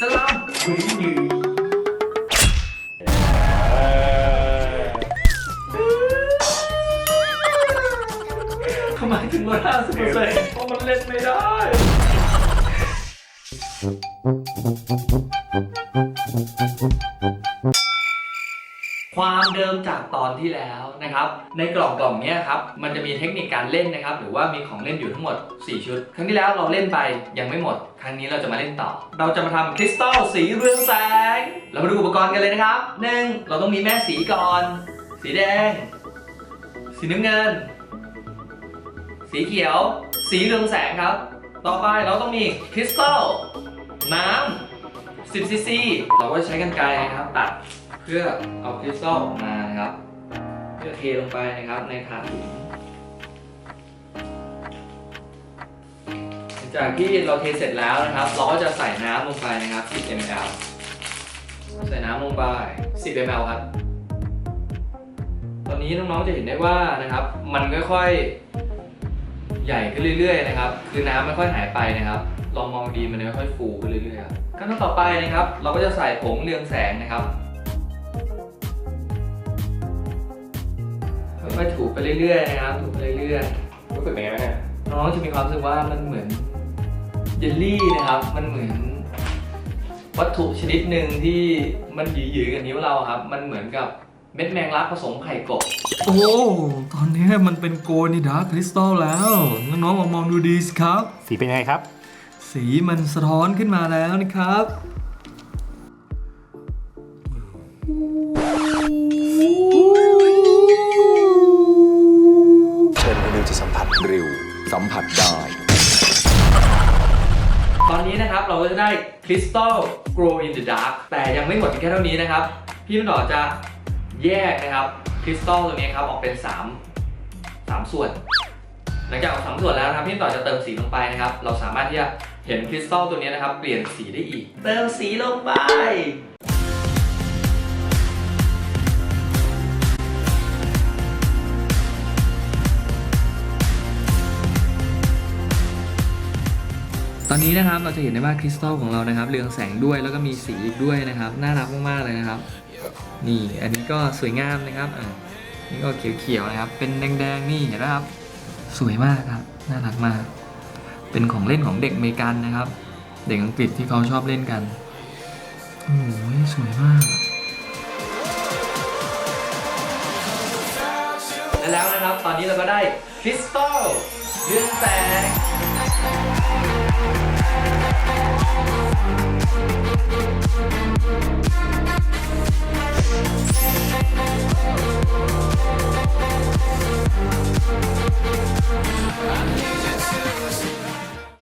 สลับคุยยืนทำไมถึงมาห้าสิบเปอร์เซ็นต์เพราะมันเล่นไม่ได้ ความเดิมจากตอนที่แล้วนะครับ ในกล่องกล่องนี้ครับ มันจะมีเทคนิคการเล่นนะครับ หรือว่ามีของเล่นอยู่ทั้งหมด 4 ชุด ครั้งที่แล้วเราเล่นไปยังไม่หมด ครั้งนี้เราจะมาเล่นต่อ เราจะมาทำคริสตัลสีเรืองแสง เรามาดูอุปกรณ์กันเลยนะครับหนึ่งเราต้องมีแม่สีก่อน สีแดง สีน้ำเงิน สีเขียว สีเรืองแสงครับ ต่อไปเราต้องมีคริสตัลน้ำ10ซีซีเราก็ใช้กันไกรนะครับตัด พื่อเอาคริสตัลออกมานะครับ เพื่อเทลงไปนะครับในถาดถุงหลังจากที่เราเทเสร็จแล้วนะครับ เราก็จะใส่น้ำลงไปนะครับ 10 ml ใส่น้ำลงไป 10 ml ครับ ตอนนี้น้องๆจะเห็นได้ว่านะครับ มันค่อยๆใหญ่ขึ้นเรื่อยๆนะครับ คือน้ำไม่ค่อยหายไปนะครับ ลองมองดีมันค่อยๆฟูขึ้นเรื่อยๆครับขั้นตอนต่อไปนะครับ เราก็จะใส่ผงเรืองแสงนะครับ ค่อยๆถูไปเรื่อยๆนะครับถูไปเรื่อยรู้สึกเป็นไงบ้างเนี่ยๆ น้องจะมีความรู้สึกว่ามันเหมือนเยลลี่นะครับ มันเหมือน วัตถุชนิดหนึ่งที่มันหยืดๆกับนิ้วเราครับ มันเหมือนกับเม็ดแมงลักผสมไข่กบ โอ้ ตอนนี้มันเป็นโกนิดาคริสตัลแล้ว น้องๆมามองดูดีสิครับ สีเป็นไงครับ สีมันสะท้อนขึ้นมาแล้วนะครับเสัมผัสได้ ตอนนี้นะครับเราก็จะได้ Crystal Grow in the Dark แต่ยังไม่หมดเพียงแค่เท่านี้นะครับ พี่มันดอจะแยกนะครับคริสตัลตัวนี้ครับออกเป็น 3 3 ส่วน หลังจากออกสามส่วนแล้วนะครับพี่มันดอจะเติมสีลงไปนะครับ เราสามารถที่จะเห็นคริสตัลตัวนี้นะครับ เปลี่ยนสีได้อีก เติมสีลงไป ตอนนี้นะครับเราจะเห็นได้ว่าคริสตัลของเรานะครับเรืองแสงด้วยแล้วก็มีสีอีกด้วยนะครับน่ารักมากๆเลยนะครับ นี่อันนี้ก็สวยงามนะครับอ่านี่ก็เขียวๆนะครับ เป็นแดงๆนี่เห็นไหมครับ สวยมากครับน่ารักมาก เป็นของเล่นของเด็กอเมริกันนะครับ เด็กอังกฤษที่เขาชอบเล่นกันโอ้ยสวยมากและแล้วนะครับ ตอนนี้เราก็ได้คริสตัลเรืองแสง